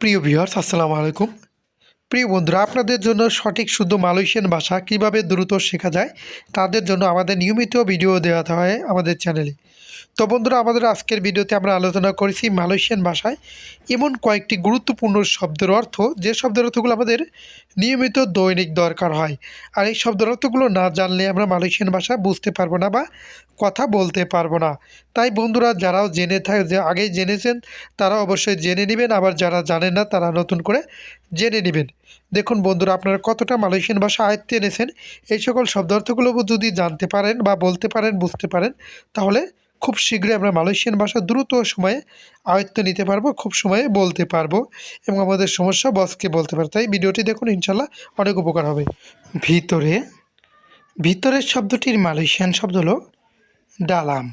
প্রিয় ভিউয়ার্স, আসসালামু আলাইকুম। প্রিয় বন্ধুরা, আপনাদের জন্য সঠিক শুদ্ধ মালয়েশিয়ান ভাষা কীভাবে দ্রুত শেখা যায়, তাদের জন্য আমাদের নিয়মিত ভিডিও দেওয়া হয় আমাদের চ্যানেলে। তো বন্ধুরা, আমাদের আজকের ভিডিওতে আমরা আলোচনা করেছি মালয়েশিয়ান ভাষায় এমন কয়েকটি গুরুত্বপূর্ণ শব্দের অর্থ, যে শব্দের অর্থগুলো আমাদের নিয়মিত দৈনিক দরকার হয়। আর এই শব্দের অর্থগুলো না জানলে আমরা মালয়েশিয়ান ভাষা বুঝতে পারব না বা কথা বলতে পারব না। তাই বন্ধুরা, যারাও জেনে থাকে, যে আগেই জেনেছেন, তারা অবশ্যই জেনে নেবেন। আবার যারা জানেন না, তারা নতুন করে জেনে নেবেন। দেখুন বন্ধুরা, আপনারা কতটা মালয়েশিয়ান ভাষা আয়ত্তে এনেছেন, এই সকল শব্দার্থগুলো যদি জানতে পারেন বা বলতে পারেন, বুঝতে পারেন, তাহলে খুব শীঘ্রই আমরা মালয়েশিয়ান ভাষা দ্রুত সময়ে আয়ত্ত নিতে পারব, খুব সময়ে বলতে পারব এবং আমাদের সমস্যা বসকে বলতে পারব। তাই ভিডিওটি দেখুন ইনশাল্লাহ অনেক উপকার হবে। ভিতরে, ভিতরের শব্দটির মালয়েশিয়ান শব্দ হলো ডালাম।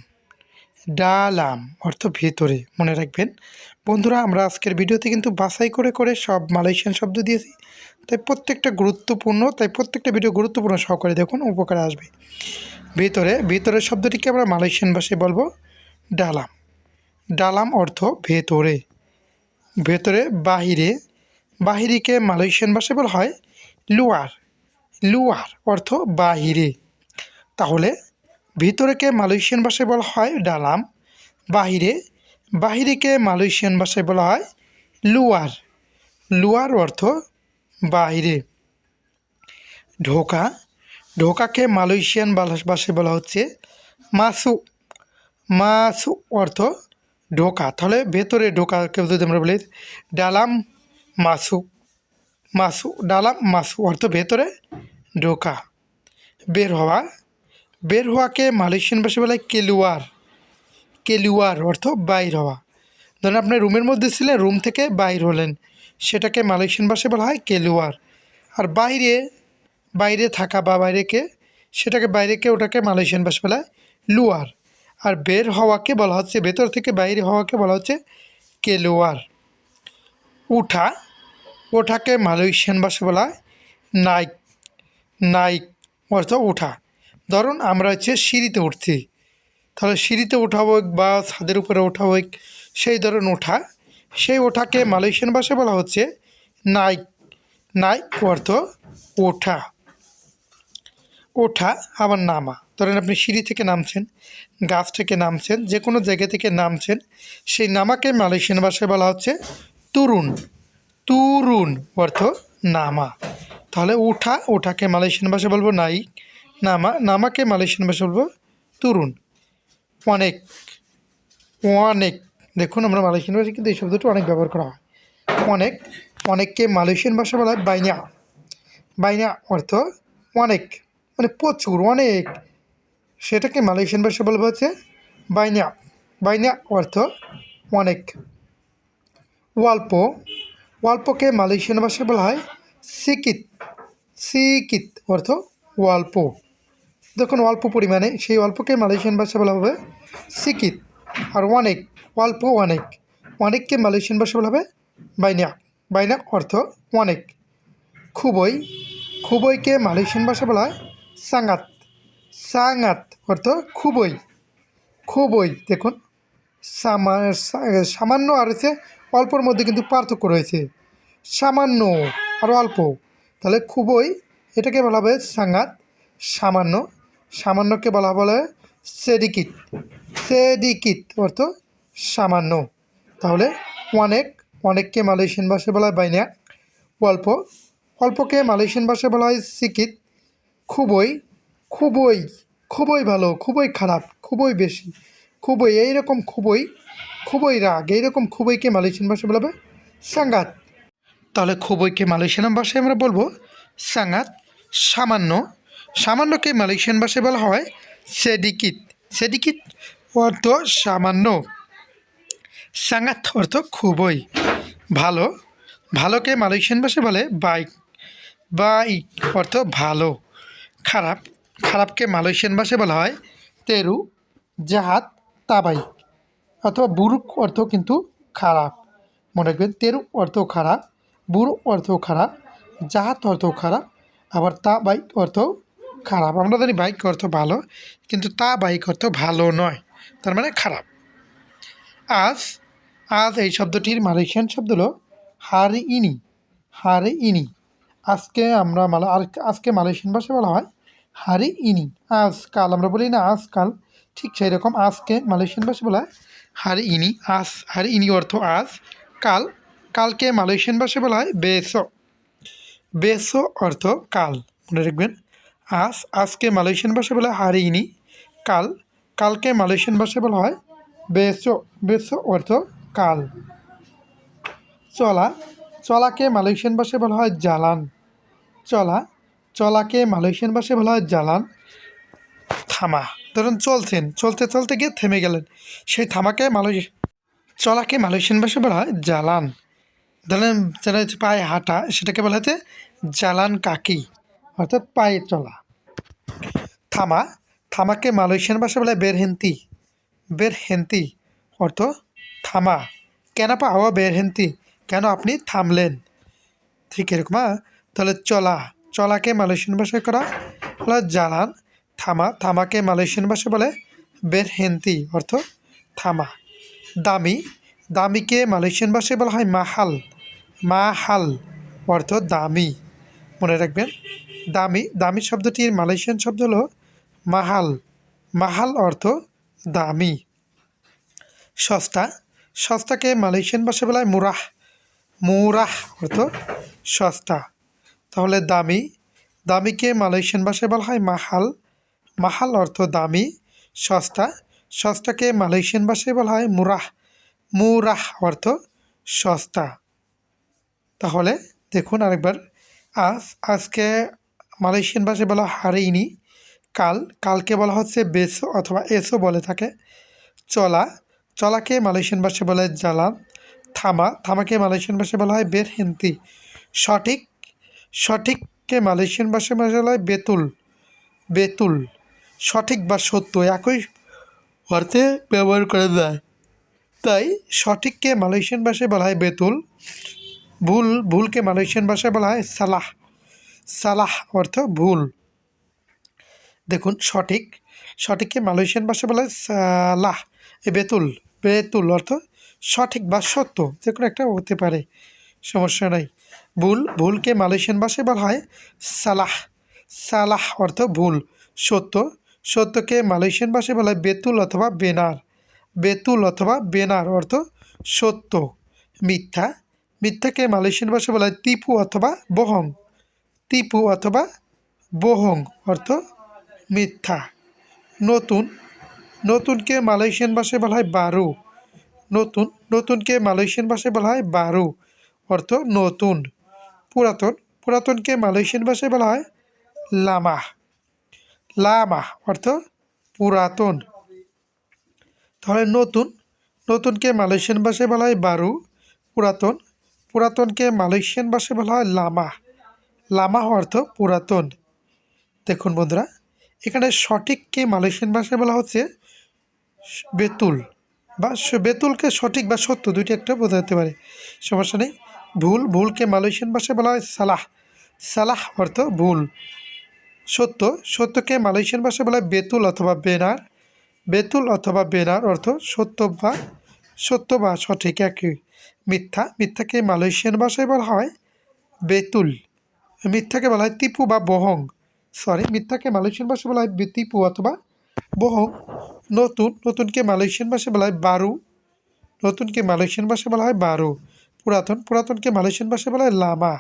ডালাম অর্থ ভেতরে, মনে রাখবেন। বন্ধুরা, আমরা আজকের ভিডিওতে কিন্তু বাছাই করে করে সব মালয়েশিয়ান শব্দ দিয়েছি। তাই প্রত্যেকটা গুরুত্বপূর্ণ, তাই প্রত্যেকটা ভিডিও গুরুত্বপূর্ণ সহকারে দেখুন, উপকারে আসবে। ভিতরে, ভিতরের শব্দটিকে আমরা মালয়েশিয়ান ভাষায় বলব ডালাম। ডালাম অর্থ ভেতরে। ভেতরে, বাহিরে। বাহিরিকে মালয়েশিয়ান ভাষায় বলা হয় লুয়ার। লুয়ার অর্থ বাহিরে। তাহলে ভিতরেকে মালয়েশিয়ান ভাষায় বলা হয় ডালাম, বাহিরে। বাহিরেকে মালয়েশিয়ান ভাষায় বলা হয় লুয়ার। লুয়ার অর্থ বাহিরে। ঢোকা ঢোকাকে মালয়েশিয়ান ভাষায় বলা হচ্ছে মাসু। মাসু অর্থ ঢোকা। তাহলে ভেতরে ঢোকাকে যদি আমরা বলি ডালাম মাসু। মাসু, ডালাম মাসু অর্থ ভেতরে ঢোকা। বের হওয়া। বের হওয়াকে মালয়েশিয়ান ভাষায় বলা হয় কেলুয়ার। কেলুয়ার অর্থ বাইর হওয়া। ধরেন আপনি রুমের মধ্যে ছিলেন, রুম থেকে বাইর হলেন। সেটাকে মালয়েশিয়ান ভাষায় বলা হয় কেলুয়ার। আর বাইরে বাইরে থাকা বা বাইরেকে সেটাকে বাইরেকে ওটাকে মালয়েশিয়ান ভাষা বলা লুয়ার। আর বের হওয়াকে বলা হচ্ছে, ভেতর থেকে বাইরে হওয়াকে বলা হচ্ছে কেলুয়ার। উঠা, ওঠাকে মালয়েশিয়ান ভাষা বলা হয় নাইক নাইক অর্থ ওঠা ধরুন আমরা হচ্ছে সিঁড়িতে উঠছি। তাহলে সিঁড়িতে ওঠা হোক বা ছাদের উপরে ওঠা হোক, সেই ধরুন ওঠা সেই ওঠাকে মালয়েশিয়ান ভাষায় বলা হচ্ছে নাইক। নাইক অর্থ ওঠা। ওঠা, আবার নামা। ধরেন আপনি সিঁড়ি থেকে নামছেন, গাছ থেকে নামছেন যে কোনো জায়গা থেকে নামছেন, সেই নামাকে মালয়েশিয়ান ভাষায় বলা হচ্ছে তুরুন তুরুন অর্থ নামা। তাহলে উঠা ওঠাকে মালয়েশিয়ান ভাষায় বলব নাই, নামা, নামাকে মালয়েশিয়ান ভাষায় বলব তুরুন অনেক অনেক, দেখুন আমরা মালয়েশিয়ান ভাষায় কিন্তু এই শব্দটি অনেক ব্যবহার করা হয়। অনেক, অনেককে মালয়েশিয়ান ভাষা বলা হয় বাইনা। বাইনা অর্থ অনেক। মানে প্রচুর, অনেক। সেটাকে মালয়েশিয়ান ভাষা বলব হচ্ছে বাইনা। বাইনা অর্থ অনেক। অল্প অল্পকে মালয়েশিয়ান ভাষায় বলা হয় সিকিত। সিকিত অর্থ অল্প যখন অল্প পরিমাণে, সেই অল্পকে মালয়েশিয়ান ভাষা বলা হবে সিকিত। আর অনেক অল্প অনেক। অনেককে মালয়েশিয়ান ভাষা বলা হবে বাইনা। বাইনা অর্থ অনেক। খুবই, খুবইকে মালয়েশিয়ান ভাষা বলা হয় সাঙ্গাত সাঙ্গাত অর্থ খুবই। খুবই, দেখুন। সামা- সামান্য আর হচ্ছে অল্পর মধ্যে কিন্তু পার্থক্য রয়েছে। সামান্য আর অল্প। তাহলে খুবই, এটাকে বলা হবে সাঙ্গাত সামান্য, সামান্যকে বলা বলে সেডিকিট সেডিকিট অর্থ সামান্য। তাহলে অনেক, অনেককে মালয়েশিয়ান ভাষায় বলা হয় বাইনা। অল্প, অল্পকে মালয়েশিয়ান ভাষায় বলা হয় সিকিত। খুবই খুবই খুবই ভালো, খুবই খারাপ, খুবই বেশি, খুবই, এইরকম খুবই খুবই রাগ, এইরকম খুবইকে মালয়েশিয়ান ভাষায় বলা হবে সাঙ্গাত তাহলে খুবইকে মালয়েশিয়ান ভাষায় আমরা বলব? সাঙ্গাত সামান্য সামান্যকে মালয়েশিয়ান ভাষায় বলা হয়? সেডিকিত। সেডিকিত অর্থ সামান্য। সাঙ্গাত অর্থ খুবই ভালো। ভালোকে মালয়েশিয়ান ভাষায় বলে? বাইক। বাইক অর্থ ভালো। খারাপ, খারাপকে মালয়েশিয়ান ভাষায় বলা হয় তেরু, জাহাত, তাবাই, অথবা বুরুক অর্থ কিন্তু খারাপ। মনে রাখবেন, তেরু অর্থ খারাপ বুরু অর্থ খারাপ, জাহাত অর্থ খারাপ, আবার তা বাইক অর্থ খারাপ। আমরা জানি বাইক অর্থ ভালো, কিন্তু তা বাইক অর্থ ভালো নয়, তার মানে খারাপ। আজ আজ এই শব্দটির মালয়েশিয়ান শব্দ হলো হারি ইনি হারে ইনি আজকে আমরা মালা আজকে মালয়েশিয়ান ভাষায় বলা হয় হারি ইনি। আজকাল আমরা বলি না আজকাল, ঠিক সেই রকম আজকে মালয়েশিয়ান ভাষায় বলা হয় হারি ইনি আজ হারি ইনি অর্থ আজ, কাল, কালকে মালয়েশিয়ান ভাষায় বলা হয় বেসো। বেসো অর্থ কাল, মনে রাখবেন। আজ আজকে মালয়েশিয়ান ভাষায় বলা হয় হারি ইনি, কাল, কালকে মালয়েশিয়ান ভাষায় বলা হয় বেসো বেসো অর্থ কাল। চলা, চলাকে মালয়েশিয়ান ভাষায় বলা হয় জালান চলা, চলাকে মালয়েশিয়ান ভাষায় বলা হয় জালান থামা। ধরুন চলছেন, চলতে চলতে গিয়ে থেমে গেলেন। সেই থামাকে মালয়েশিয়া চলাকে মালয়েশিয়ান ভাষায় বলা হয় জালান ধরেন যেটা হচ্ছে পায়ে হাঁটা, সেটাকে বলা হচ্ছে জালান কাকি, অর্থাৎ পায়ে চলা। থামা, থামাকে মালয়েশিয়ান ভাষায় বলা হয় বেরহেন্তি। বেরহেন্তি অর্থ থামা। কেন পা পাওয়া বেরহেন্তি? কেন আপনি থামলেন? ঠিক এরকম তাহলে চলা, চলাকে মালয়েশিয়ান ভাষায় করা হলো জালান, থামা, থামাকে মালয়েশিয়ান ভাষায় বলে বেরহেন্তি, অর্থ থামা। দামি, দামিকে মালয়েশিয়ান ভাষায় বলা হয় মাহাল মাহাল, অর্থ দামি। মনে রাখবেন, দামি দামি শব্দটির মালয়েশিয়ান শব্দ হলো মাহাল মাহাল অর্থ দামি। সস্তা, সস্তাকে মালয়েশিয়ান ভাষায় বলা হয় মুরাহ মুরাহ অর্থ সস্তা। তাহলে দামি। দামিকে মালয়েশিয়ান ভাষায় বলা হয় মাহাল। মাহাল অর্থ দামি, সস্তা। সস্তাকে মালয়েশিয়ান ভাষায় বলা হয় মুরাহ। মুরাহ অর্থ সস্তা। তাহলে দেখুন আরেকবার। আজ, আজকে মালয়েশিয়ান ভাষায় বলা হারিনি কাল, কালকে বলা হচ্ছে বেসো অথবা এসো বলে থাকে। চলা চলাকে মালয়েশিয়ান ভাষায় বলা জালান। থামা থামাকে মালয়েশিয়ান ভাষায় বলা হয় বের হেন্তি সঠিক সঠিককে মালয়েশিয়ান ভাষায় বলা হয় বেতুল বেতুল, সঠিক বা সত্য একই অর্থে ব্যবহার করা যায়। তাই সঠিককে মালয়েশিয়ান ভাষায় বলা হয় বেতুল, ভুল, ভুলকে মালয়েশিয়ান ভাষায় বলা হয় সালাহ। সালাহ অর্থ ভুল। দেখুন, সঠিক, সঠিককে মালয়েশিয়ান ভাষায় বলা হয় সালাহ, এ বেতুল। বেতুল অর্থ সঠিক বা সত্য যে কোনো একটা হতে পারে, সমস্যা নাই। ভুল, ভুলকে মালয়েশিয়ান ভাষায় বলা হয় সালাহ। সালাহ অর্থ ভুল, সত্য। সত্যকে মালয়েশিয়ান ভাষায় বলা হয় বেতুল অথবা বেনার। বেতুল অথবা বেনার অর্থ সত্য, মিথ্যা। মিথ্যাকে মালয়েশিয়ান ভাষায় বলা হয় তিপু অথবা বহং। তিপু অথবা বহং অর্থ মিথ্যা। নতুন, নতুনকে মালয়েশিয়ান ভাষায় বলা হয় বারু। নতুন, নতুনকে মালয়েশিয়ান ভাষায় বলা হয় বারু অর্থ নতুন। পুরাতন, পুরাতনকে মালয়েশিয়ান ভাষায় বলা হয় লামা লামা অর্থ পুরাতন। তাহলে নতুন, নতুনকে মালয়েশিয়ান ভাষায় বলা হয় বারু, পুরাতন, পুরাতনকে মালয়েশিয়ান ভাষায় বলা হয় লামা লামা অর্থ পুরাতন। দেখুন বন্ধুরা, এখানে সঠিককে মালয়েশিয়ান ভাষায় বলা হচ্ছে বেতুল বা বেতুলকে সঠিক বা সত্য দুইটি একটা বোঝাতে পারে। সমস্যা নেই। ভুল, ভুলকে মালয়েশিয়ান ভাষায় বলা হয় সালাহ। সালাহ অর্থ ভুল। সত্য, সত্যকে মালয়েশিয়ান ভাষায় বলা হয় বেতুল অথবা বেনার। বেতুল অথবা বেনার অর্থ সত্য বা সত্য বা সঠিক একই। মিথ্যা, মিথ্যাকে মালয়েশিয়ান ভাষায় বলা হয় বেতুল। মিথ্যাকে বলা হয় তিপু বা বহং। সরি মিথ্যাকে মালয়েশিয়ান ভাষায় বলা হয় তিপু অথবা বহং। নতুন, নতুনকে মালয়েশিয়ান ভাষায় বলা হয় বারু। নতুনকে মালয়েশিয়ান ভাষায় বলা হয় বারু। পুরাতন পুরাতনকে মালয়েশিয়ান ভাষায় বলা হয় লামা।